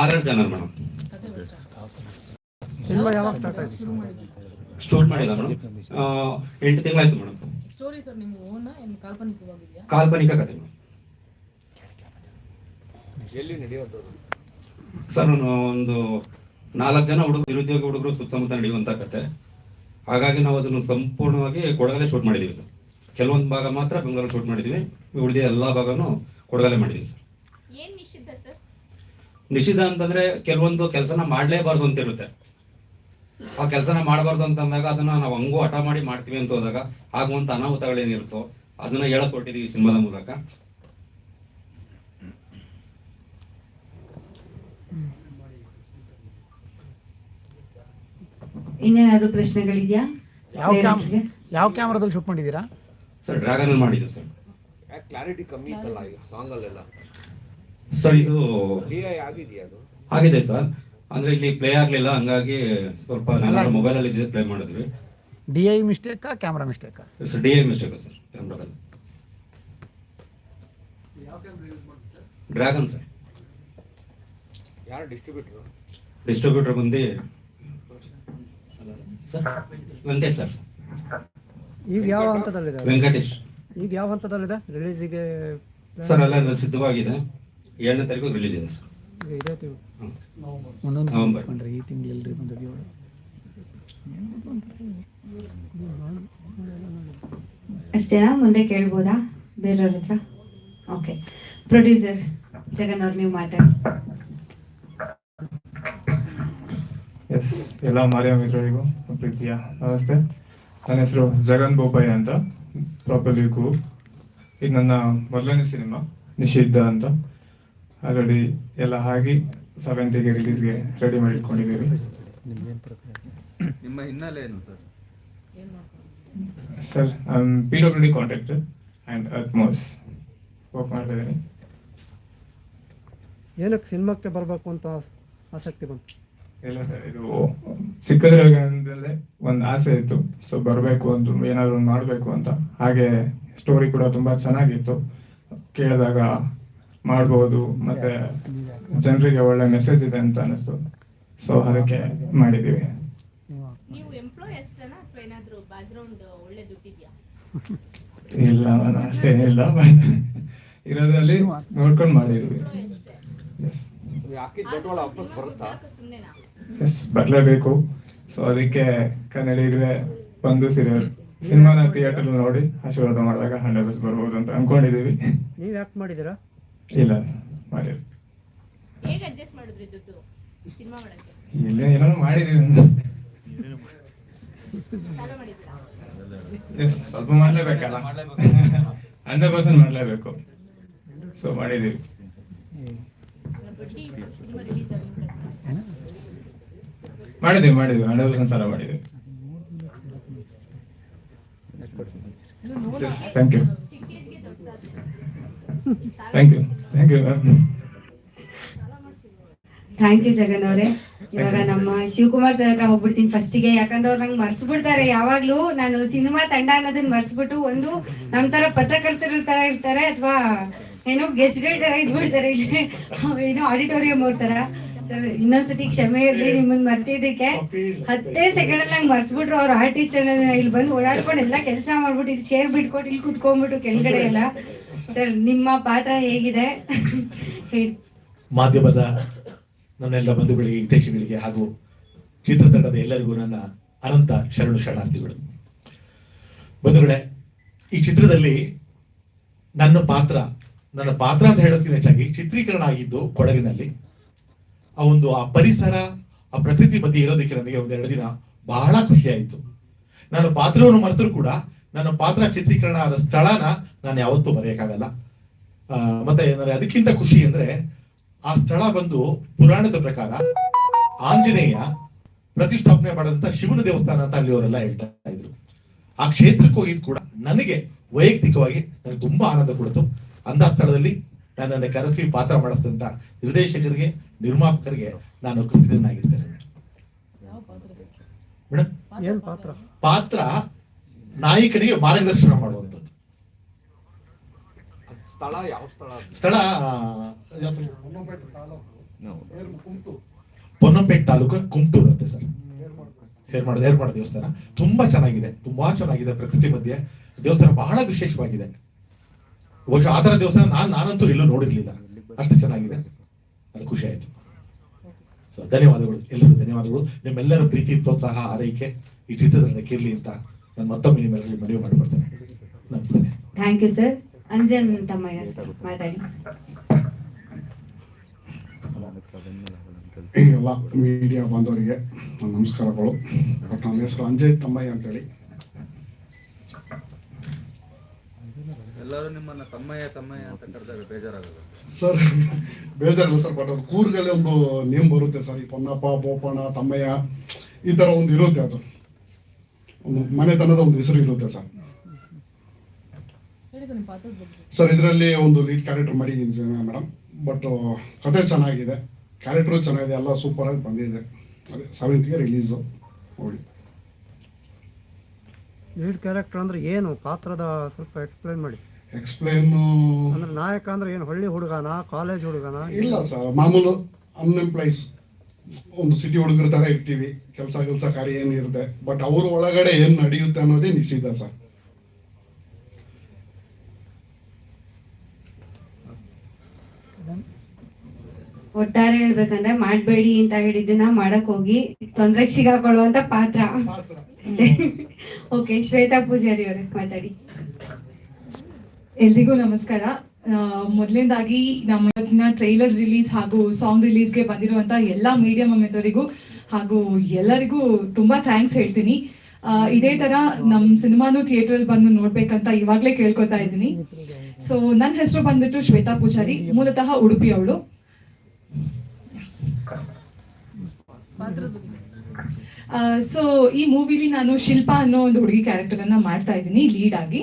ಆರಾರು ಜನ madam. Start cinema ಯಾವಾಗ start ಆಯ್ತು? ಶುರು ಮಾಡಿದ್ವಿ ಶೂಟ್ ಮಾಡಿಲ್ಲ ಮೇಡಮ್. ಎಂಟು ತಿಂಗಳಾಯ್ತು ಮೇಡಮ್. ಸ್ಟೋರಿ ಸರ್ ನಿಮ್ಮ ಓನ್ ಏನು ಕಾಲ್ಪನಿಕವಾಗಿದೆಯಾ? ಕಾಲ್ಪನಿಕ ಕತೆ ಮೇಡಮ್. ಎಲ್ಲಿ ನಡೆಯುವಂಥದ್ದು? ಸರ್ ನಾನು ಒಂದು ನಾಲ್ಕು ಜನ ಹುಡುಗರು ನಿರುದ್ಯೋಗಿ ಹುಡುಗರು ಸುತ್ತಮುತ್ತ ನಡೆಯುವಂತ ಕತೆ. ಹಾಗಾಗಿ ನಾವು ಅದನ್ನು ಸಂಪೂರ್ಣವಾಗಿ ಕೊಡಗಲೆ ಶೂಟ್ ಮಾಡಿದ್ದೀವಿ ಸರ್. ಕೆಲವೊಂದು ಭಾಗ ಮಾತ್ರ ಬೆಂಗಳೂರು ಶೂಟ್ ಮಾಡಿದ್ದೀವಿ ಉಳಿದ ಎಲ್ಲಾ ಭಾಗನೂ ಕೊಡಗಲೆ ಮಾಡಿದೀವಿ ಸರ್? ನಿಷಿದ್ಧ ಅಂತಂದ್ರೆ ಕೆಲವೊಂದು ಕೆಲಸನ ಮಾಡ್ಲೇಬಾರ್ದು ಅಂತ ಇರುತ್ತೆ ಆ ಕೆಲಸನ ಮಾಡಬಾರ್ದು ಅಂತ ಅಂದಾಗ ಅದನ್ನ ನಾವು ಹಂಗೂ ಹಠ ಮಾಡಿ ಮಾಡ್ತೀವಿ ಅಂತ ಹೋದಾಗ ಆಗುವಂತ ಅನಾಹುತಗಳೇನಿರುತ್ತೋ ಅದನ್ನ ಹೇಳಕೊಟ್ಟಿದೀವಿ ಸಿನಿಮಾದ ಮೂಲಕ. ಇನ್ನೇನಾದ್ರು ಪ್ರಶ್ನೆಗಳಿದ್ಯಾ? ಯಾವ ಕ್ಯಾಮ್ ಯಾವ ಕ್ಯಾಮ್ರಾದಲ್ಲಿ ಶೂಟ್ ಮಾಡಿದೀರಾ ಸರ್ ಡ್ರ್ಯಾಗನ್ ಅಲ್ಲಿ ಮಾಡಿದ್ದು ಸರ್. ಕ್ಲಾರಿಟಿ ಕಮ್ಮಿ ಇತ್ತಲ್ಲ ಈಗ ಸಾಂಗಲ್ಲೆಲ್ಲ ಸರ್ ಇದು ಆಗಿದೆ ಸರ್. ಅಂದ್ರೆ ಇಲ್ಲಿ ಪ್ಲೇ ಆಗ್ಲಿಲ್ಲ ಹಂಗಾಗಿ ಸ್ವಲ್ಪ ಮೊಬೈಲ್ ಅಲ್ಲಿ ಪ್ಲೇ ಮಾಡಿದ್ವಿ. ಡಿ ಐ ಮಿಸ್ಟೇಕ್ ಕ್ಯಾಮ್ರಾ ಮಿಸ್ಟೇಕಾ ಡಿ ಐ ಮಿಸ್ಟೇಕ್ ಸರ್ ಕ್ಯಾಮ್ರಾದಲ್ಲಿ ಡ್ರ್ಯಾಗನ್ ಸರ್ ಯಾರು ಡಿಸ್ಟ್ರಿಬ್ಯೂಟರ್ ಡಿಸ್ಟ್ರಿಬ್ಯೂಟರ್ ಬಂದು ಸರ್ ವೆಂಕಟೇಶ್ ಸರ್ ಈಗ ಯಾವ ಹಂತದಲ್ಲಿದೆ ವೆಂಕಟೇಶ್. ಈಗ ಯಾವ ಹಂತದಲ್ಲಿದೆ? ರಿಲೀಸಿಗೆ ಸರ್ ಎಲ್ಲ ಸಿದ್ಧವಾಗಿದೆ. ಏಳನೇ ತಾರೀಕು ರಿಲೀಸ್ ಇದೆ ಸರ್ ನವೆಂಬರ್. ಬಂದ್ರಿ ಈ ತಿಂಗಳು ಎಲ್ರಿ ಬಂದದ್ದು ಏಳು. ಅಷ್ಟೇನಾ? ಮುಂದೆ ಕೇಳ್ಬೋದಾ? ಬೇರೆಯವ್ರ ಹತ್ರ? ಓಕೆ ಪ್ರೊಡ್ಯೂಸರ್ ಜಗನ್ ಅವ್ರು ನೀವು ಮಾತಾಡಿ. ಎಸ್ ಎಲ್ಲ ಮಾರಿಯ ಮಿತ್ರರಿಗೂ ಪ್ರೀತಿಯ ನಮಸ್ತೆ. ನನ್ನ ಹೆಸರು ಜಗನ್ ಬೋಪಯ್ಯ ಅಂತ ಪ್ರಾಪರ್ಲಿ ಕು ಇದು ನನ್ನ ಮೊದಲನೇ ಸಿನಿಮಾ ನಿಷಿದ್ಧ ಅಂತ. ಆಲ್ರೆಡಿ ಎಲ್ಲ ಆಗಿ ಸೆವೆಂತಿಗೆ ರಿಲೀಸ್ಗೆ ರೆಡಿ ಮಾಡಿ ಇಟ್ಕೊಂಡಿದ್ದೀವಿ ನಿಮ್ಮ ಹಿನ್ನೆಲೆ ಏನು sir? Sir P W D contractor and Atmos work ಮಾಡ್ತಾ ಇದ್ದೀನಿ ಏನಕ್ಕೆ ಸಿನಿಮಾಕ್ಕೆ ಬರಬೇಕು ಅಂತ ಆಸಕ್ತಿ ಬಂತು? ಇಲ್ಲ ಸರ್ ಇದು ಚಿಕ್ಕದ್ರಾಗಂದಲ್ಲೇ ಒಂದು ಆಸೆ ಇತ್ತು. ಸೊ ಬರಬೇಕು ಅಂತ ಏನಾದರೂ ಒಂದು ಮಾಡಬೇಕು ಅಂತ. ಹಾಗೆ ಸ್ಟೋರಿ ಕೂಡ ತುಂಬ ಚೆನ್ನಾಗಿತ್ತು. ಕೇಳಿದಾಗ ಮಾಡ್ಬೋದು ಮತ್ತೆ ಜನರಿಗೆ ಒಳ್ಳೆ ಮೆಸೇಜ್ ಇದೆ ಅಂತ ಅನಿಸ್ತು ಸೊ ಅದಕ್ಕೆ ಮಾಡಿದೀವಿ ಇಲ್ಲ ನಾನು ಅಷ್ಟೇನಿಲ್ಲ ಬಟ್ ಇರೋದ್ರಲ್ಲಿ ನೋಡ್ಕೊಂಡು ಮಾಡಿದ್ವಿ ಎಸ್ ಹಾಕಿದ ವಾಪಸ್ ಬರುತ್ತಾ? ಎಸ್ ಬರಲೇಬೇಕು. ಸೊ ಅದಕ್ಕೆ ಕನ್ನಡಿಗ್ರೆ ಬಂದು ಸಿರಿಯಲ್ ಸಿನಿಮಾನ ಥಿಯೇಟರ್ ನೋಡಿ ಆಶೀರ್ವಾದ ಮಾಡಿದಾಗ ಹಂಡ್ರೆಡ್ ಬರ್ಬೋದು ಅಂತ ಅನ್ಕೊಂಡಿದೀವಿ ನೀವ್ ಯಾಕೆ ಮಾಡಿದ್ದೀರಾ? ಇಲ್ಲ ಮಾಡಿ ಹೇಗೆ ಅಡ್ಜಸ್ಟ್ ಮಾಡಿದ್ರಿ ದುಡ್ಡು? ಸಿನಿಮಾ ಮಾಡಕ್ಕೆ ಇಲ್ಲ ಏನೋ ಮಾಡಿದೀವಿ ಸಾಲ ಮಾಡಿದ್ರಾ ಎಸ್ ಸ್ವಲ್ಪ ಮಾಡ್ಲೇಬೇಕಲ್ಲ? ಹಂಡ್ರೆಡ್ ಪರ್ಸೆಂಟ್ ಮಾಡ್ಲೇಬೇಕು. ಸೊ ಮಾಡಿದೀವಿ ಬಡ್ಡಿ ಸಿನಿಮಾ ರಿಲೀಸ್ ಆಗಿಲ್ಲ ಮಾಡಿದೀವಿ ಮಾಡಿದೀವಿ ಹಂಡ್ರೆಡ್ ಪರ್ಸೆಂಟ್ ಸಾಲ ಮಾಡಿದೀವಿ ಥ್ಯಾಂಕ್ ಯು ಚಿಕ್ಕ ಏಜ್ಗೆ ದೊಡ್ಡ ಸಾಧ್ಯ thank you thank you thank you Jagan ಅವರೇ. ಇವಾಗ ನಮ್ಮ ಶಿವಕುಮಾರ್ ಸರ್ ಹತ್ರ ಹೋಗ್ಬಿಡ್ತೀನಿ ಫಸ್ಟಿಗೆ ಯಾಕಂದ್ರೆ ಅವ್ರು ನಂಗೆ ಮರ್ಸ್ಬಿಡ್ತಾರೆ. ಯಾವಾಗ್ಲೂ ನಾನು ಸಿನಿಮಾ ತಂಡ ಅನ್ನೋದನ್ನ ಮರ್ಸ್ಬಿಟ್ಟು ಒಂದು ನಮ್ ತರ ಪತ್ರಕರ್ತರ ತರ ಇರ್ತಾರೆ ಅಥವಾ ಏನೋ ಗೆಸ್ಟ್ಗಳ ತರ ಇದ್ಬಿಡ್ತಾರೆ. ಇಲ್ಲಿ ಏನೋ ಆಡಿಟೋರಿಯಂ ಅವ್ರ ತರ. ಸರ್ ಇನ್ನೊಂದ್ಸತಿ ಕ್ಷಮೆ ಇರ್ಲಿ ನಿಮ್ಮನ್ ಮರ್ತಿದ್ದಕ್ಕೆ. ಹತ್ತೇ ಸೆಕೆಂಡ್ ಅಲ್ಲಿ ನಂಗೆ ಮರ್ಸ್ಬಿಟ್ರು ಅವ್ರ ಆರ್ಟಿಸ್ಟ್ ಇಲ್ಲಿ ಬಂದು ಓಡಾಡ್ಕೊಂಡು ಎಲ್ಲ ಕೆಲಸ ಮಾಡ್ಬಿಟ್ಟು ಇಲ್ಲಿ ಚೇರ್ ಬಿಟ್ಕೊಟ್ಟು ಇಲ್ಲಿ ಕುತ್ಕೊಂಡ್ಬಿಟ್ಟು ಕೆಳಗಡೆ ಎಲ್ಲ. ಸರ್ ನಿಮ್ಮ ಪಾತ್ರ ಹೇಗಿದೆ? ಮಾಧ್ಯಮದ ನನ್ನೆಲ್ಲ ಬಂಧುಗಳಿಗೆ ದೇಶಗಳಿಗೆ ಹಾಗೂ ಚಿತ್ರತಂಡದ ಎಲ್ಲರಿಗೂ ನನ್ನ ಅನಂತ ಶರಣು ಶರಣಾರ್ಥಿಗಳು. ಬಂಧುಗಳೇ ಈ ಚಿತ್ರದಲ್ಲಿ ನನ್ನ ಪಾತ್ರ ನನ್ನ ಪಾತ್ರ ಅಂತ ಹೇಳೋದಕ್ಕಿಂತ ಹೆಚ್ಚಾಗಿ ಚಿತ್ರೀಕರಣ ಆಗಿದ್ದು ಕೊಡಗಿನಲ್ಲಿ. ಆ ಒಂದು ಆ ಪರಿಸರ, ಆ ಪ್ರಕೃತಿ ಬಗ್ಗೆ ಇರೋದಕ್ಕೆ ನನಗೆ ಒಂದೆರಡು ದಿನ ಬಹಳ ಖುಷಿ ಆಯಿತು. ನಾನು ಪಾತ್ರವನ್ನು ಮರೆತರೂ ಕೂಡ ನನ್ನ ಪಾತ್ರ ಚಿತ್ರೀಕರಣ ಆದ ಸ್ಥಳನ ನಾನು ಯಾವತ್ತೂ ಮರೆಯಕ್ಕಾಗಲ್ಲ. ಮತ್ತೆ ಏನಂದ್ರೆ ಅದಕ್ಕಿಂತ ಖುಷಿ ಅಂದ್ರೆ ಆ ಸ್ಥಳ ಬಂದು ಪುರಾಣದ ಪ್ರಕಾರ ಆಂಜನೇಯ ಪ್ರತಿಷ್ಠಾಪನೆ ಮಾಡಿದಂತ ಶಿವನ ದೇವಸ್ಥಾನ ಅಂತ ಅಲ್ಲಿ ಅವರೆಲ್ಲ ಹೇಳ್ತಾ ಇದ್ರು. ಆ ಕ್ಷೇತ್ರಕ್ಕೆ ಹೋಗಿದ್ ಕೂಡ ನನಗೆ ವೈಯಕ್ತಿಕವಾಗಿ ನನಗೆ ತುಂಬಾ ಆನಂದ ಕೊಡ್ತು. ಅಂತ ಸ್ಥಳದಲ್ಲಿ ನನ್ನನ್ನು ಕರೆಸಿ ಪಾತ್ರ ಮಾಡಿಸಿದಂತ ನಿರ್ದೇಶಕರಿಗೆ ನಿರ್ಮಾಪಕರಿಗೆ ನಾನು ಕೃತಜ್ಞನಾಗಿದ್ದೇನೆ. ಮೇಡಮ್ ಏನು ಪಾತ್ರ? ಪಾತ್ರ? ನಾಯಕನಿಗೆ ಮಾರ್ಗದರ್ಶನ ಮಾಡುವಂಥದ್ದು. ಸ್ಥಳ ಯಾವ ಸ್ಥಳ? ಅದು? ಸ್ಥಳ ಆ, ಯಾವ್ದು? ಪೊನ್ನಂಪೇಟ್ ತಾಲೂಕು ಕುಮಟೂರು ಅಂತೆ ಸರ್. ಹೇರ್ಮಾಡ ಹೇರ್ಮಾಡ ದೇವಸ್ಥಾನ. ತುಂಬಾ ಚೆನ್ನಾಗಿದೆ ತುಂಬಾ ಚೆನ್ನಾಗಿದೆ ಪ್ರಕೃತಿ ಮಧ್ಯೆ. ದೇವಸ್ಥಾನ ಬಹಳ ವಿಶೇಷವಾಗಿದೆ. ಬಹುಶಃ ಆ ಥರ ದೇವಸ್ಥಾನ ನಾನು ನಾನಂತೂ ಎಲ್ಲೂ ನೋಡಿರ್ಲಿಲ್ಲ. ಅಷ್ಟು ಚೆನ್ನಾಗಿದೆ. ಅದು ಖುಷಿ ಆಯ್ತು. ಸೊ ಧನ್ಯವಾದಗಳು. ಎಲ್ಲರಿಗೂ ಧನ್ಯವಾದಗಳು. ನಿಮ್ಮೆಲ್ಲರ ಪ್ರೀತಿ ಪ್ರೋತ್ಸಾಹ ಆರೈಕೆ ಈ ಚಿತ್ರದಲ್ಲಿ ಇರಲಿ ಅಂತ ನಾನು ಮತ್ತೊಮ್ಮೆ ನಿಮ್ಮೆಲ್ಲರಿಗೆ ಮನವಿ ಮಾಡಿಕೊಡ್ತೇನೆ. ನಮಸ್ತೆ. Thank you sir Anjan Thammaiah sir ಮಾತಾಡಿ. ಎಲ್ಲ ಮೀಡಿಯಾ ಬಾಂಧವರಿಗೆ ನನ್ನ ನಮಸ್ಕಾರಗಳು. ಬಟ್ ನನ್ನ ಹೆಸರು ಅಂಜಯ್ ತಮ್ಮಯ್ಯ ಅಂತೇಳಿ. ಎಲ್ಲರೂ ನಿಮ್ಮನ್ನ ತಮ್ಮಯ್ಯ ತಮ್ಮಯ್ಯ ಅಂತ ಕರೆದಾಗ ಬೇಜಾರಾಗಲ್ಲ ಸರ್ ಬೇಜಾರಿಲ್ಲ ಸರ್ ಬಟ್ ಅದು ಕೂರ್ಗಲ್ಲಿ ಒಂದು ನೇಮ್ ಬರುತ್ತೆ ಸರ್ ಈ ಪೊನ್ನಪ್ಪ ಬೋಪಣ್ಣ ತಮ್ಮಯ್ಯ ಈ ಥರ ಒಂದು ಇರುತ್ತೆ ಅದು. ಒಂದು ಮನೆತನದ ಒಂದು ಹೆಸರು ಇರುತ್ತೆ ಸರ್. ಸರ್ ಇದರಲ್ಲಿ ಒಂದು ಲೀಡ್ ಕ್ಯಾರೆಕ್ಟರ್ ಮಾಡಿದ್ದೀನಿ ಮೇಡಮ್ ಬಟ್ ಕತೆ ಚೆನ್ನಾಗಿದೆ. ಕ್ಯಾರೆಕ್ಟ್ರು ಚೆನ್ನಾಗಿದೆ ಎಲ್ಲ ಸೂಪರಾಗಿ ಬಂದಿದೆ. ಅದೇ ಸೆವೆಂತ್ಗೆ ರಿಲೀಸು ನೋಡಿ. ಲೀಡ್ ಕ್ಯಾರೆಕ್ಟರ್ ಅಂದ್ರೆ ಏನು? ಪಾತ್ರದ ಸ್ವಲ್ಪ ಎಕ್ಸ್ಪ್ಲೈನ್ ಮಾಡಿ. ಎಕ್ಸ್ಪ್ಲೇನು ಅಂದ್ರೆ ನಾಯಕ ಅಂದ್ರೆ ಏನು ಹಳ್ಳಿ ಹುಡುಗನ ಕಾಲೇಜ್ ಹುಡುಗನ? ಇಲ್ಲ ಸರ್ ಮಾಮೂಲು ಅನ್ಎಂಪ್ಲಾಯ್ಸ್ ಒಂದು ಸಿಟಿ ಹುಡುಗರ ಥರ ಇರ್ತೀವಿ ಕೆಲಸ ಕೆಲಸ ಕಾರ್ಯ ಏನಿರುತ್ತೆ ಬಟ್ ಅವ್ರ ಒಳಗಡೆ ಏನು ನಡೆಯುತ್ತೆ ಅನ್ನೋದೇ ನಿಷಿದ್ಧ ಸರ್. ಒಟ್ಟಾರೆ ಹೇಳ್ಬೇಕಂದ್ರೆ ಮಾಡಬೇಡಿ ಅಂತ ಹೇಳಿದ್ದನ್ನ ಮಾಡಕ್ ಹೋಗಿ ತೊಂದ್ರೆಗೆ ಸಿಗಾಕೊಳ್ಳುವಂತ ಪಾತ್ರ. ಅಷ್ಟೇ. ಓಕೆ ಶ್ವೇತಾ ಪೂಜಾರಿ ಅವರೇ ಮಾತಾಡಿ. ಎಲ್ರಿಗೂ ನಮಸ್ಕಾರ. ಮೊದಲನೇದಾಗಿ ನಮ್ಮ ಇವತ್ತಿನ ಟ್ರೈಲರ್ ರಿಲೀಸ್ ಹಾಗೂ ಸಾಂಗ್ ರಿಲೀಸ್ಗೆ ಬಂದಿರುವಂತ ಎಲ್ಲಾ ಮೀಡಿಯಾ ಮಿತ್ರರಿಗೂ ಹಾಗೂ ಎಲ್ಲರಿಗೂ ತುಂಬಾ ಥ್ಯಾಂಕ್ಸ್ ಹೇಳ್ತೀನಿ. ಇದೇ ತರ ನಮ್ ಸಿನಿಮಾನು ಥಿಯೇಟರ್ ಬಂದು ನೋಡ್ಬೇಕಂತ ಇವಾಗ್ಲೇ ಕೇಳ್ಕೊತಾ ಇದ್ದೀನಿ. ಸೊ ನನ್ನ ಹೆಸರು ಬಂದ್ಬಿಟ್ಟು ಶ್ವೇತಾ ಪೂಜಾರಿ, ಮೂಲತಃ ಉಡುಪಿ ಅವಳು. ಸೊ ಈ ಮೂವಿಲಿ ನಾನು ಶಿಲ್ಪಾ ಅನ್ನೋ ಒಂದು ಹುಡುಗಿ ಕ್ಯಾರೆಕ್ಟರ್ ಅನ್ನ ಮಾಡ್ತಾ ಇದ್ದೀನಿ ಲೀಡ್ ಆಗಿ.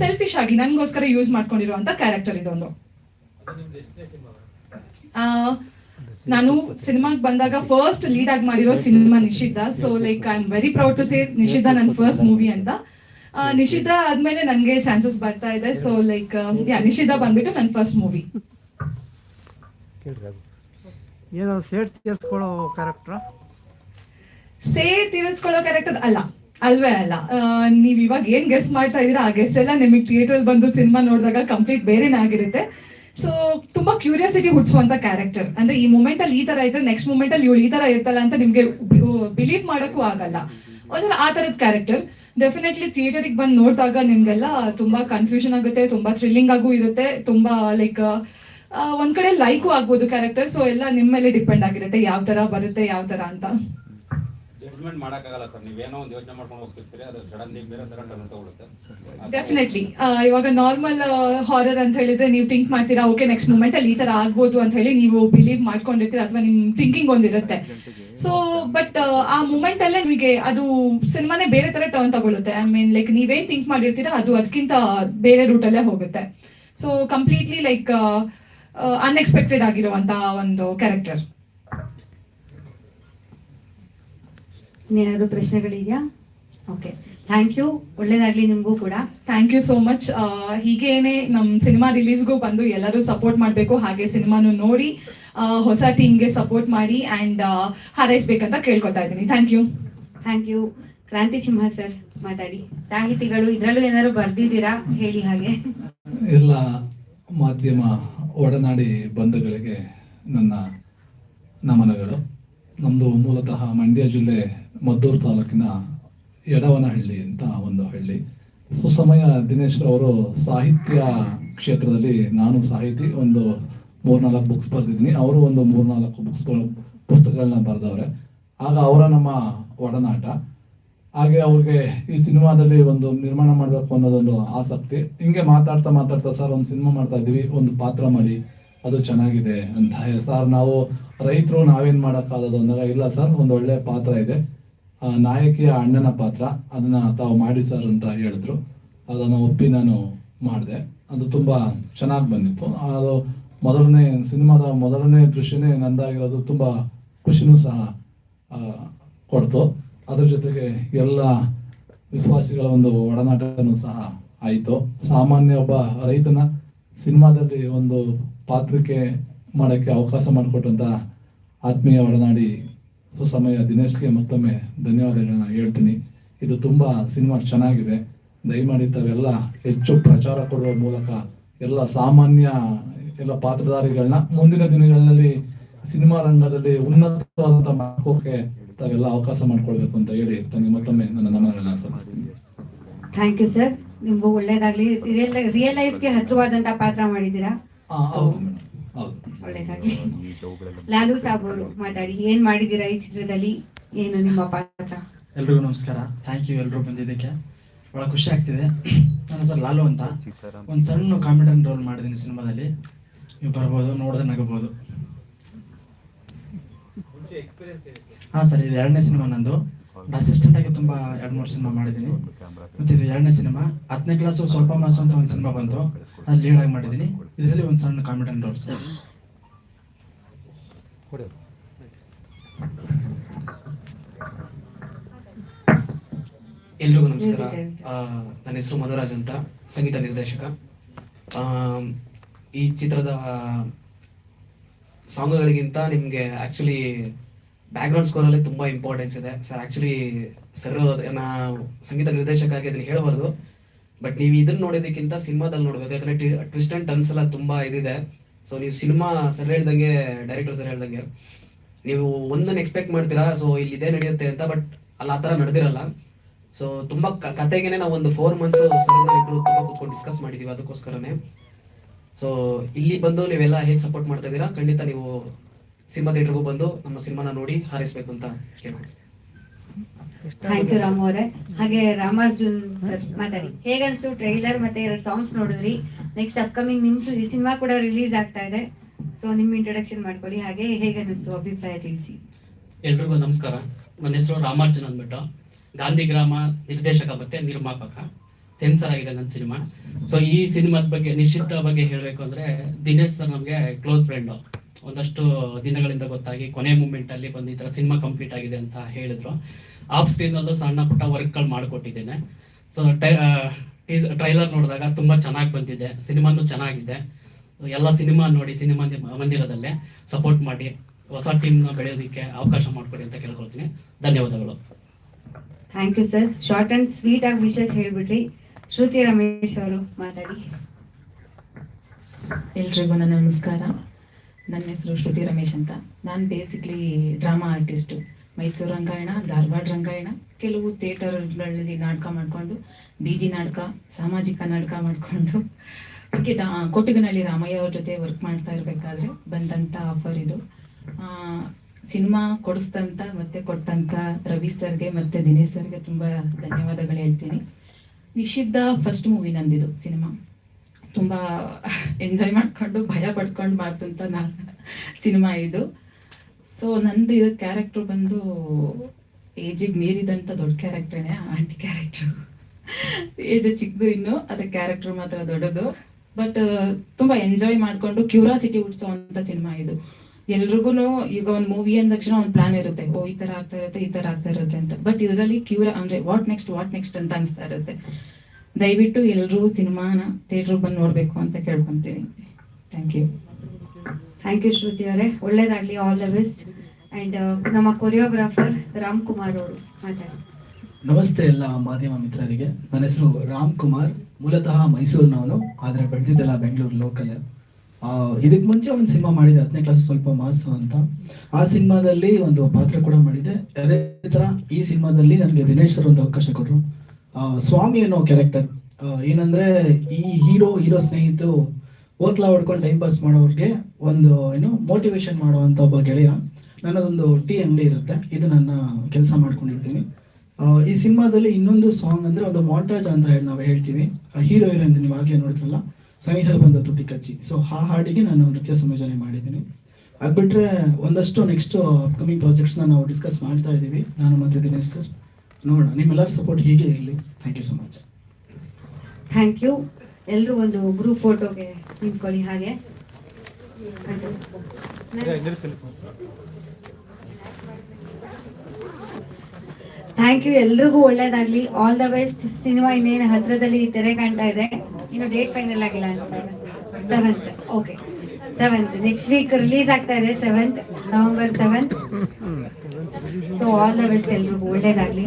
ಸೆಲ್ಫಿಶ್ ಆಗಿ ನನಗೋಸ್ಕರ ಯೂಸ್ ಮಾಡ್ಕೊಂಡಿರುವಂತ ಕ್ಯಾರೆಕ್ಟರ್ ಇದೊಂದು. ನಾನು ಸಿನಿಮಾಗೆ ಬಂದಾಗ ಫಸ್ಟ್ ಲೀಡ್ ಆಗಿ ಮಾಡಿರೋ cinema Nishiddha. So like I am very proud to say Nishiddha ನನ್ನ ಫಸ್ಟ್ ಮೂವಿ ಅಂತ. ನಿಷಿದ್ಧ ಆದ್ಮೇಲೆ ನನಗೆ ಚಾನ್ಸಸ್ ಬರ್ತಾ ಇದೆ. ಸೊ ಲೈಕ್ ಯಾ ನಿಷಿದ್ಧ ಬಂದ್ಬಿಟ್ಟು ನನ್ನ ಫಸ್ಟ್ ಮೂವಿ ಏನಾದ್ರು ಸೇಡ್ ತೀರ್ಸ್ಕೊಳ್ಳೋ ಕ್ಯಾರೆಕ್ಟ್ರಾ ಸೇಡ್ ತೀರಿಸ್ಕೊಳ್ಳೋ ಕ್ಯಾರೆಕ್ಟರ್ ಅಲ್ಲ. ಅಲ್ವೇ ಅಲ್ಲ. ನೀವ್ ಇವಾಗ ಏನ್ ಗೆಸ್ ಮಾಡ್ತಾ ಇದೀರಾ ಆ ಗೆಸ್ ಎಲ್ಲ ನಿಮಗೆ ಥಿಯೇಟರ್ ಬಂದು ಸಿನಿಮಾ ನೋಡಿದಾಗ ಕಂಪ್ಲೀಟ್ ಬೇರೆನೇ ಆಗಿರುತ್ತೆ. ಸೊ ತುಂಬಾ ಕ್ಯೂರಿಯಾಸಿಟಿ ಹುಟ್ಟಿಸುವಂತ ಕ್ಯಾರೆಕ್ಟರ್ ಅಂದ್ರೆ ಈ ಮೂಮೆಂಟ್ ಅಲ್ಲಿ ಈ ತರ ಇದ್ರೆ ನೆಕ್ಸ್ಟ್ ಮೂಮೆಂಟ್ ಅಲ್ಲಿ ಇವಳು ಈ ತರ ಇರ್ತಲ್ಲ ಅಂತ ನಿಮ್ಗೆ ಬಿಲೀವ್ ಮಾಡಕ್ಕೂ ಆಗಲ್ಲ. ಒಂಥರ ಆ ತರದ ಕ್ಯಾರೆಕ್ಟರ್ ಡೆಫಿನೆಟ್ಲಿ ಥಿಯೇಟರಿಗೆ ಬಂದು ನೋಡಿದಾಗ ನಿಮ್ಗೆಲ್ಲ ತುಂಬಾ ಕನ್ಫ್ಯೂಷನ್ ಆಗುತ್ತೆ, ತುಂಬಾ ಥ್ರಿಲ್ಲಿಂಗ್ ಆಗೂ ಇರುತ್ತೆ, ತುಂಬಾ ಲೈಕ್ ಒಂದ್ ಕಡೆ ಲೈಕು ಆಗ್ಬೋದು ಕ್ಯಾರೆಕ್ಟರ್ ಸೊ ಎಲ್ಲ ನಿಮ್ಮ ಮೇಲೆ ಡಿಪೆಂಡ್ ಆಗಿರುತ್ತೆ, ಯಾವ ತರ ಬರುತ್ತೆ, ಯಾವ ತರ ಅಂತ. ಜಡ್ಜ್ಮೆಂಟ್ ಮಾಡೋಕ್ಕಾಗಲ್ಲ ಸರ್. ನೀವೇನೋ ಒಂದು ಯೋಚನೆ ಮಾಡ್ಕೊಂಡು ಹೋಗ್ತಿರ್ತೀರಿ ಅದು ಸಡನ್ ಬೇರೆ ಥರ ಟರ್ನ್ ತಗೊಳುತ್ತೆ. ಡೆಫಿನೆಟ್ಲಿ ಇವಾಗ ನಾರ್ಮಲ್ ಹಾರರ್ ಅಂತ ಹೇಳಿದ್ರೆ ನೀವು ಥಿಂಕ್ ಮಾಡ್ತೀರಾ ಓಕೆ ನೆಕ್ಸ್ಟ್ ಮೂಮೆಂಟ್ ಅಲ್ಲಿ ಈ ತರ ಆಗ್ಬೋದು ಅಂತ ಹೇಳಿ ನೀವು ಬಿಲೀವ್ ಮಾಡ್ಕೊಂಡಿರ್ತೀರಾ ಅಥವಾ ನಿಮ್ ಥಿಂಕಿಂಗ್ ಒಂದಿರುತ್ತೆ ಸೊ ಬಟ್ ಆ ಮೂಮೆಂಟ್ ಅಲ್ಲೇ ನಿಮಗೆ ಅದು ಸಿನಿಮಾನೇ ಬೇರೆ ತರ ಟರ್ನ್ ತಗೊಳುತ್ತೆ. ಐ ಮೀನ್ ಲೈಕ್ ನೀವೇನ್ ಥಿಂಕ್ ಮಾಡಿರ್ತೀರಾ ಅದು ಅದಕ್ಕಿಂತ ಬೇರೆ ರೂಟ್ ಅಲ್ಲೇ ಹೋಗುತ್ತೆ. ಸೊ ಕಂಪ್ಲೀಟ್ಲಿ ಲೈಕ್ ಅನ್ಎಕ್ಸ್ಪೆಕ್ಟೆಡ್ ಆಗಿರುವಂತಹ ಒಂದು ಕ್ಯಾರೆಕ್ಟರ್ ಇನ್ನೇನಾದ್ರು ಪ್ರಶ್ನೆಗಳಿದೆಯಾ? ಓಕೆ ಥ್ಯಾಂಕ್ ಯು ಒಳ್ಳೇದಾಗ್ಲಿ ನಿಮಗೂ ಕೂಡ. ಥ್ಯಾಂಕ್ ಯು ಸೋ ಮಚ್ ಹೀಗೇನೆ ನಮ್ಮ ಸಿನಿಮಾ ರಿಲೀಸ್ಗೂ ಬಂದು ಎಲ್ಲರೂ ಸಪೋರ್ಟ್ ಮಾಡಬೇಕು. ಹಾಗೆ ಸಿನಿಮಾನು ನೋಡಿ ಹೊಸ ಟೀಮ್ಗೆ ಸಪೋರ್ಟ್ ಮಾಡಿ ಆ್ಯಂಡ್ ಹಾರೈಸ್ಬೇಕಂತ ಕೇಳ್ಕೊತಾ ಇದ್ದೀನಿ. ಥ್ಯಾಂಕ್ ಯು ಥ್ಯಾಂಕ್ ಯು ಕ್ರಾಂತಿ ಸಿಂಹ ಸರ್ ಮಾತಾಡಿ. ಸಾಹಿತಿಗಳು ಇದರಲ್ಲೂ ಏನಾದ್ರು ಬರ್ದಿದ್ದೀರಾ? ಹೇಳಿ ಹಾಗೆ. ಎಲ್ಲ ಮಾಧ್ಯಮ ಒಡನಾಡಿ ಬಂಧುಗಳಿಗೆ ನನ್ನ ನಮನಗಳು. ನಮ್ಮದು ಮೂಲತಃ ಮಂಡ್ಯ ಜಿಲ್ಲೆ ಮದ್ದೂರು ತಾಲೂಕಿನ ಎಡವನಹಳ್ಳಿ ಅಂತ ಒಂದು ಹಳ್ಳಿ. ಸುಸಮಯ ದಿನೇಶ್ ಅವರು ಸಾಹಿತ್ಯ ಕ್ಷೇತ್ರದಲ್ಲಿ ನಾನು ಸಾಹಿತಿ, ಒಂದು ಮೂರ್ನಾಲ್ಕು ಬುಕ್ಸ್ ಬರೆದಿದ್ದೀನಿ. ಅವರು ಒಂದು ಮೂರ್ನಾಲ್ಕು ಬುಕ್ಸ್ ಪುಸ್ತಕಗಳನ್ನ ಬರೆದವ್ರೆ. ಆಗ ಅವರ ನಮ್ಮ ಒಡನಾಟ. ಹಾಗೆ ಅವ್ರಿಗೆ ಈ ಸಿನಿಮಾದಲ್ಲಿ ಒಂದು ನಿರ್ಮಾಣ ಮಾಡಬೇಕು ಅನ್ನೋದೊಂದು ಆಸಕ್ತಿ. ಹಿಂಗೆ ಮಾತಾಡ್ತಾ ಮಾತಾಡ್ತಾ, ಸರ್, ಒಂದು ಸಿನಿಮಾ ಮಾಡ್ತಾ ಇದ್ದೀವಿ, ಒಂದು ಪಾತ್ರ ಮಾಡಿ, ಅದು ಚೆನ್ನಾಗಿದೆ ಅಂತ. ಸರ್, ನಾವು ರೈತರು ನಾವೇನು ಮಾಡೋಕ್ಕಾಗೋದು? ಅಂದಾಗ, ಇಲ್ಲ ಸರ್, ಒಂದು ಒಳ್ಳೆಯ ಪಾತ್ರ ಇದೆ. ನಾಯಕಿಯ ಅಣ್ಣನ ಪಾತ್ರ, ಅದನ್ನ ತಾವು ಮಾಡಿ ಸರ್ ಅಂತ ಹೇಳಿದ್ರು. ಅದನ್ನು ಒಪ್ಪಿ ನಾನು ಮಾಡಿದೆ. ಅದು ತುಂಬಾ ಚೆನ್ನಾಗಿ ಬಂದಿತ್ತು. ಅದು ಮೊದಲನೇ ಸಿನಿಮಾದ ಮೊದಲನೇ ದೃಶ್ಯನೇ ನಂದಾಗಿರೋದು ತುಂಬಾ ಖುಷಿನೂ ಸಹ ಕೊಡ್ತು. ಅದ್ರ ಜೊತೆಗೆ ಎಲ್ಲ ವಿಶ್ವಾಸಿಗಳ ಒಂದು ಒಡನಾಟನೂ ಸಹ ಆಯಿತು. ಸಾಮಾನ್ಯ ಒಬ್ಬ ರೈತನ ಸಿನಿಮಾದಲ್ಲಿ ಒಂದು ಪಾತ್ರಕ್ಕೆ ಮಾಡೋಕ್ಕೆ ಅವಕಾಶ ಮಾಡಿಕೊಟ್ಟಂತ ಆತ್ಮೀಯ ಒಡನಾಡಿ ಸುಸಮಯ ದಿನೇಶ್ಗೆ ಮತ್ತೊಮ್ಮೆ ಧನ್ಯವಾದಗಳನ್ನ ಹೇಳ್ತೀನಿ. ಇದು ತುಂಬ ಸಿನಿಮಾ ಚೆನ್ನಾಗಿದೆ. ದಯಮಾಡಿ ತಾವೆಲ್ಲ ಹೆಚ್ಚು ಪ್ರಚಾರ ಕೊಡುವ ಮೂಲಕ ಎಲ್ಲ ಸಾಮಾನ್ಯ ಎಲ್ಲ ಪಾತ್ರಧಾರಿಗಳನ್ನ ಮುಂದಿನ ದಿನಗಳಲ್ಲಿ ಸಿನಿಮಾ ರಂಗದಲ್ಲಿ ಉನ್ನತವಾದಂತ ಮಾಡ್ಕೋಕೆ ತಾವೆಲ್ಲ ಅವಕಾಶ ಮಾಡ್ಕೊಳ್ಬೇಕು ಅಂತ ಹೇಳಿ ತಮಗೆ ಮತ್ತೊಮ್ಮೆ ನನ್ನ ನಮನಗಳನ್ನ ಸಲ್ಲಿಸ್ತೀನಿ. ಥ್ಯಾಂಕ್ ಯು ಸರ್ ನಿಮ್ಗೂ ಒಳ್ಳೇದಾಗ್ಲಿ. ರಿಯಲ್ ರಿಯಲ್ ಲೈಫ್ಗೆ ಹತ್ರವಾದಂತ ಪಾತ್ರ ಮಾಡಿದ್ದೀರಾ? ಒಳ್ಳೇದಾಗ್ಲಿ ಲಾಲು ಸಾಬ್ ಅವರು ಮಾತಾಡಿ ಏನ್ ಮಾಡಿದ್ದೀರಾ ಈ ಚಿತ್ರದಲ್ಲಿ? ಏನು ನಿಮ್ಮ ಪಾತ್ರ? ಎಲ್ರಿಗೂ ನಮಸ್ಕಾರ. ಥ್ಯಾಂಕ್ ಯು ಎಲ್ರು ಬಂದಿದ್ದಕ್ಕೆ. ಬಹಳ ಖುಷಿ ಆಗ್ತಿದೆ. ನನ್ನ ಹೆಸರು ಲಾಲು ಅಂತ. ಒಂದು ಸಣ್ಣ ಕಾಮಿಡಿಯನ್ ರೋಲ್ ಮಾಡಿದೀನಿ ಸಿನಿಮಾದಲ್ಲಿ. ನೀವು ಬರ್ಬೋದು ನೋಡದೆ ನಗಬಹುದು ಹಾಂ ಸರ್ ಇದು ಎರಡನೇ ಸಿನಿಮಾ ನಂದು. ಅಸಿಸ್ಟೆಂಟ್ ಆಗಿ ತುಂಬಾ ಎರಡು ಮೂರು ಸಿನಿಮಾ ಮಾಡಿದೀನಿ ಮತ್ತೆ ಇದು ಎರಡನೇ ಸಿನಿಮಾ. ಹತ್ತನೇ ಕ್ಲಾಸು ಸ್ವಲ್ಪ ಮಾಸು ಅಂತ ಒಂದು ಸಿನಿಮಾ ಬಂತು. ಅದು ಲೀಡ್ ಆಗಿ ಮಾಡಿದೀನಿ ಇದರಲ್ಲಿ ಒಂದು ಸಣ್ಣ ಕಾಮಿಡಿಯನ್ ರೋಲ್ ಸರ್ ಎಲ್ರಿಗೂ ನಮಸ್ಕಾರ. ಆ, ನನ್ನ ಹೆಸರು ಮನೋರಾಜ್ ಅಂತ ಸಂಗೀತ ನಿರ್ದೇಶಕ. ಆ, ಈ ಚಿತ್ರದ ಸಾಂಗ್ಗಳಿಗಿಂತ ನಿಮಗೆ ಆ್ಯಕ್ಚುಲಿ ಬ್ಯಾಕ್ಗ್ರೌಂಡ್ ಸ್ಕೋರಲ್ಲಿ ತುಂಬ ಇಂಪಾರ್ಟೆನ್ಸ್ ಇದೆ. ಸರ್ ಆ್ಯಕ್ಚುಲಿ ಸರ್ ನಾ ಸಂಗೀತ ನಿರ್ದೇಶಕ ಆಗಿ ಅದನ್ನ ಹೇಳಬಾರ್ದು. ಬಟ್ ನೀವು ಇದನ್ನ ನೋಡೋದಕ್ಕಿಂತ ಸಿನಿಮಾದಲ್ಲಿ ನೋಡ್ಬೇಕು ಯಾಕಂದ್ರೆ ಟ್ವಿಸ್ಟ್ ಆ್ಯಂಡ್ ಟರ್ನ್ಸ್ ಎಲ್ಲ ತುಂಬ ಇದಿದೆ. ಸೊ ನೀವು ಸಿನಿಮಾ ಸರ್ ಹೇಳ್ದಂಗೆ ಡೈರೆಕ್ಟರ್ ಸರ್ ಹೇಳ್ದಂಗೆ, ನೀವು ಒಂದನ್ನು ಎಕ್ಸ್ಪೆಕ್ಟ್ ಮಾಡ್ತೀರಾ? ಸೊ ಇಲ್ಲಿ ಇದೇ ನಡೆಯುತ್ತೆ ಅಂತ ಬಟ್ ಅಲ್ಲಿ ಆ ಥರ ನಡೆದಿರಲ್ಲ. ಸೊ ತುಂಬಾ ಕತೆಗೆನೆ ನಾವು ಒಂದು ಫೋರ್ ಮಂತ್ಸ್ ಸರ್ ತುಂಬ ಕೂತ್ಕೊಂಡು ಡಿಸ್ಕಸ್ ಮಾಡಿದೀವಿ ಅದಕ್ಕೋಸ್ಕರನೇ. ಸೊ ಇಲ್ಲಿ ಬಂದು ನೀವೆಲ್ಲ ಹೇಗೆ ಸಪೋರ್ಟ್ ಮಾಡ್ತಾ ಇದ್ದೀರಾ? ಖಂಡಿತ ನೀವು ಸಿನಿಮಾ ಥಿಯೇಟರ್ಗೂ ಬಂದು ನಮ್ಮ ಸಿನಿಮಾನ ನೋಡಿ ಹಾರೈಸ್ಬೇಕು ಅಂತ ಕೇಳ್ಕೊಳ್ತೀನಿ. ಥ್ಯಾಂಕ್ ಯು ರಾಮು ಹಾಗೆ ರಾಮಾರ್ಜುನ್ ಸರ್ ಮಾತಾಡಿ. ಹೇಗನ್ಸು? ಟ್ರೈಲರ್ ಮತ್ತೆ ಎರಡು ಸಾಂಗ್ಸ್ ನೋಡಿದ್ರಿ? ನೆಕ್ಸ್ಟ್ ಅಪ್ಕಮಿಂಗ್ ಈ ಸಿನಿಮಾ ಕೂಡ ರಿಲೀಸ್ ಆಗ್ತಾ ಇದೆ. ಸೊ ನಿಮ್ ಇಂಟ್ರೊಡಕ್ಷನ್ ಮಾಡ್ಕೊಳ್ಳಿ. ಹಾಗೆ ಹೇಗೆ ಅನಿಸ್ತು ಅಭಿಪ್ರಾಯ ತಿಳಿಸಿ. ಎಲ್ರಿಗೂ ನಮಸ್ಕಾರ. ನನ್ನ ಹೆಸರು ರಾಮಾರ್ಜುನ್ ಅಂದ್ಬಿಟ್ಟು. ಗಾಂಧಿ ಗ್ರಾಮ ನಿರ್ದೇಶಕ ಮತ್ತೆ ನಿರ್ಮಾಪಕ. ಸೆನ್ಸರ್ ಆಗಿದೆ ನನ್ನ ಸಿನಿಮಾ. ಸೊ ಈ ಸಿನಿಮಾದ ಬಗ್ಗೆ, ನಿಶ್ಚಿತ ಬಗ್ಗೆ ಹೇಳಬೇಕು ಅಂದ್ರೆ, ದಿನೇಶ್ ಸರ್ ನಮಗೆ ಕ್ಲೋಸ್ ಫ್ರೆಂಡು ಒಂದಷ್ಟು ದಿನಗಳಿಂದ ಗೊತ್ತಾಗಿ ಕೊನೆ ಮೂಮೆಂಟ್ ಅಲ್ಲಿ ಬಂದು ಈ ತರ ಸಿನಿಮಾ ಕಂಪ್ಲೀಟ್ ಆಗಿದೆ ಅಂತ ಹೇಳಿದ್ರು. ಆಫ್ ಸ್ಕ್ರೀನ್ ಅಲ್ಲೂ ಸಣ್ಣ ಪುಟ್ಟ ವರ್ಕ್ಗಳು ಮಾಡಿಕೊಟ್ಟಿದ್ದೇನೆ. ಸೊ ಟೀಸ್ ಟ್ರೈಲರ್ ನೋಡಿದಾಗ ತುಂಬಾ ಚೆನ್ನಾಗಿ ಬಂದಿದೆ ಸಿನಿಮಾನು ಚೆನ್ನಾಗಿದೆ. ಎಲ್ಲ ಸಿನಿಮಾ ನೋಡಿ ಸಿನಿಮಾ ಮಂದಿರದಲ್ಲೇ ಸಪೋರ್ಟ್ ಮಾಡಿ ಹೊಸ ಟೀಮ್ನ ಬೆಳೆಯೋದಕ್ಕೆ ಅವಕಾಶ ಮಾಡಿಕೊಡಿ ಅಂತ ಕೇಳ್ಕೊಳ್ತೀನಿ. ಧನ್ಯವಾದಗಳು. Thank you sir short and sweet ಆಗಿ ವಿಷಸ್ ಹೇಳ್ಬಿಡ್ರಿ. ಶ್ರುತಿ ರಮೇಶ್ ಅವರು ಮಾತಾಡಿ. ಎಲ್ರಿಗೂ ನನ್ನ ನಮಸ್ಕಾರ. ನನ್ನ ಹೆಸರು ಶ್ರುತಿ ರಮೇಶ್ ಅಂತ. ನಾನು basically drama artist Mysuru Rangayana, Dharwad Rangayana, ಕೆಲವು ಥಿಯೇಟರ್ಗಳಲ್ಲಿ ನಾಟಕ ಮಾಡಿಕೊಂಡು, ಬೀದಿ ನಾಟಕ, ಸಾಮಾಜಿಕ ನಾಟಕ ಮಾಡಿಕೊಂಡು. ಅದಕ್ಕೆ ಕೊಟ್ಟಿಗನಹಳ್ಳಿ ರಾಮಯ್ಯ ಅವ್ರ ಜೊತೆ ವರ್ಕ್ ಮಾಡ್ತಾ ಇರಬೇಕಾದ್ರೆ ಬಂದಂಥ ಆಫರ್ ಇದು. ಸಿನಿಮಾ ಕೊಡಿಸ್ತಂತ ಮತ್ತೆ ಕೊಟ್ಟಂತ ರವಿ ಸರ್ಗೆ ಮತ್ತೆ ದಿನೇಶ್ ಸರ್ಗೆ ತುಂಬ ಧನ್ಯವಾದಗಳು ಹೇಳ್ತೀನಿ. ನಿಷಿದ್ಧ ಫಸ್ಟ್ ಮೂವಿ ನಂದಿದು ಸಿನಿಮಾ. ತುಂಬ ಎಂಜಾಯ್ ಮಾಡ್ಕೊಂಡು, ಭಯ ಪಡ್ಕೊಂಡು ಮಾಡ್ತಂತ ನಾ ಸಿನಿಮಾ ಇದು. ಸೊ ನಂದು ಇದು ಕ್ಯಾರೆಕ್ಟ್ರ್ ಬಂದು ಏಜಿಗೆ ಮೀರಿದಂಥ ದೊಡ್ಡ ಕ್ಯಾರೆಕ್ಟ್ರೇನೆ ಆಂಟಿ ಕ್ಯಾರೆಕ್ಟ್ರು ಏಜ್ ಚಿಕ್ಕದು ಇನ್ನು, ಅದೇ ಕ್ಯಾರೆಕ್ಟ್ರ್ ಮಾತ್ರ ದೊಡ್ಡದು. ಬಟ್ ತುಂಬಾ ಎಂಜಾಯ್ ಮಾಡಿಕೊಂಡು ಕ್ಯೂರಾಸಿಟಿ ಹುಟ್ಟಿಸೋವಂಥ ಸಿನಿಮಾ ಇದು. ಎಲ್ರಿಗೂ ಈಗ ಒಂದು ಮೂವಿ ಅಂದ ತಕ್ಷಣ ಒಂದು ಪ್ಲಾನ್ ಇರುತ್ತೆ. ಓ, ಈ ತರ ಆಗ್ತಾ ಇರುತ್ತೆ, ಈ ಥರ ಆಗ್ತಾ ಇರುತ್ತೆ ಅಂತ. ಬಟ್ ಇದರಲ್ಲಿ ಕ್ಯೂರ ಅಂದ್ರೆ ವಾಟ್ ನೆಕ್ಸ್ಟ್ ವಾಟ್ ನೆಕ್ಸ್ಟ್ ಅಂತ ಅನಿಸ್ತಾ ಇರುತ್ತೆ. ದಯವಿಟ್ಟು ಎಲ್ಲರೂ ಸಿನಿಮಾನ ಥಿಯೇಟ್ರಿಗೆ ಬಂದು ನೋಡಬೇಕು ಅಂತ ಕೇಳ್ಕೊತೀನಿ. Thank you thank you Shruti ಅವರೇ. ಒಳ್ಳೇದಾಗ್ಲಿ ಆಲ್ ದ ಬೆಸ್ಟ್ ಅಂಡ್ ನಮ್ಮ ಕೊರಿಯೋಗ್ರಾಫರ್ ರಾಮ್ ಕುಮಾರ್ ಅವರು ಮಾತಾಡಿ. ನಮಸ್ತೆ ಎಲ್ಲ ಮಾಧ್ಯಮ ಮಿತ್ರರಿಗೆ. ನನ್ನ ಹೆಸರು ರಾಮ್ ಕುಮಾರ್. ಮೂಲತಃ ಮೈಸೂರಿನವನು, ಆದರೆ ಬೆಳೆದಿದ್ದೆಲ್ಲ ಬೆಂಗಳೂರು ಲೋಕಲ್ ಇದಕ್ಕೆ ಮುಂಚೆ ಒಂದು ಸಿನಿಮಾ ಮಾಡಿದೆ, ಹತ್ತನೇ ಕ್ಲಾಸ್ ಸ್ವಲ್ಪ ಮಾಸು ಅಂತ. ಆ ಸಿನಿಮಾದಲ್ಲಿ ಒಂದು ಪಾತ್ರ ಕೂಡ ಮಾಡಿದೆ. ಅದೇ ಥರ ಈ ಸಿನಿಮಾದಲ್ಲಿ ನನಗೆ ದಿನೇಶ್ ಸರ್ ಒಂದು ಅವಕಾಶ ಕೊಟ್ಟರು ಸ್ವಾಮಿ ಅನ್ನೋ ಕ್ಯಾರೆಕ್ಟರ್ ಏನಂದ್ರೆ ಈ ಹೀರೋ ಹೀರೋ ಸ್ನೇಹಿತರು ಓತ್ಲಾ ಹೊಡ್ಕೊಂಡು ಟೈಮ್ ಪಾಸ್ ಮಾಡೋರಿಗೆ ಒಂದು, ಏನು ಮೋಟಿವೇಶನ್ ಮಾಡುವಂಥ ಒಬ್ಬ ಗೆಳೆಯ, ನನ್ನದೊಂದು ಟೀ ಅಂಗಡಿ ಇರುತ್ತೆ. ಇದು ನನ್ನ ಕೆಲಸ ಮಾಡ್ಕೊಂಡಿರ್ತೀನಿ. ಈ ಸಿನಿಮಾದಲ್ಲಿ ಇನ್ನೊಂದು ಸಾಂಗ್ ಅಂದ್ರೆ ಒಂದು ಮಾಂಟಾಜ್ ಅಂತ ನಾವು ಹೇಳ್ತೀವಿ. ಹೀರೋ ಹೀರೋಯಿನ್ ನೀವು ಆಗ್ಲೇ ನೋಡಿದ್ರಲ್ಲ? ಸಂಗೀತ ಬಂದ ತುಟಿ ಕಚ್ಚಿ. ಸೊ ಆ ಹಾಡಿಗೆ ನಾನು ನೃತ್ಯ ಸಂಯೋಜನೆ ಮಾಡಿದ್ದೀನಿ. ಆಗ್ಬಿಟ್ರೆ ಒಂದಷ್ಟು ನೆಕ್ಸ್ಟ್ ಅಪ್ಕಮಿಂಗ್ ಪ್ರಾಜೆಕ್ಟ್ಸ್ನ ನಾವು ಡಿಸ್ಕಸ್ ಮಾಡ್ತಾ ಇದ್ದೀವಿ ನಾನು ಮತ್ತು ದಿನೇಶ್ ಸರ್ ನೋಡೋಣ. ನಿಮ್ಮೆಲ್ಲರ ಸಪೋರ್ಟ್ ಹೀಗೆ ಇರಲಿ. Thank you so much thank you ಎಲ್ಲರೂ ಒಂದು ಗ್ರೂಪ್ ಫೋಟೋಗೆ ನಿಂತ್ಕೊಳ್ಳಿ ಹಾಗೆ. ಥ್ಯಾಂಕ್ ಯು ಎಲ್ರಿಗೂ ಒಳ್ಳೇದಾಗ್ಲಿ. ಆಲ್ ದ ಬೆಸ್ಟ್ ಸಿನಿಮಾ ಇನ್ನೇನು ಹತ್ರದಲ್ಲಿ ತೆರೆ ಕಾಣ್ತಾ ಇದೆ. ಇನ್ನು ಡೇಟ್ ಫೈನಲ್ ಆಗಿಲ್ಲ ಅಂತ seventh okay seventh next week release ಆಗ್ತಾ ಇದೆ. Seventh November seventh so all the best ಎಲ್ರಿಗೂ. ಒಳ್ಳೇದಾಗ್ಲಿ.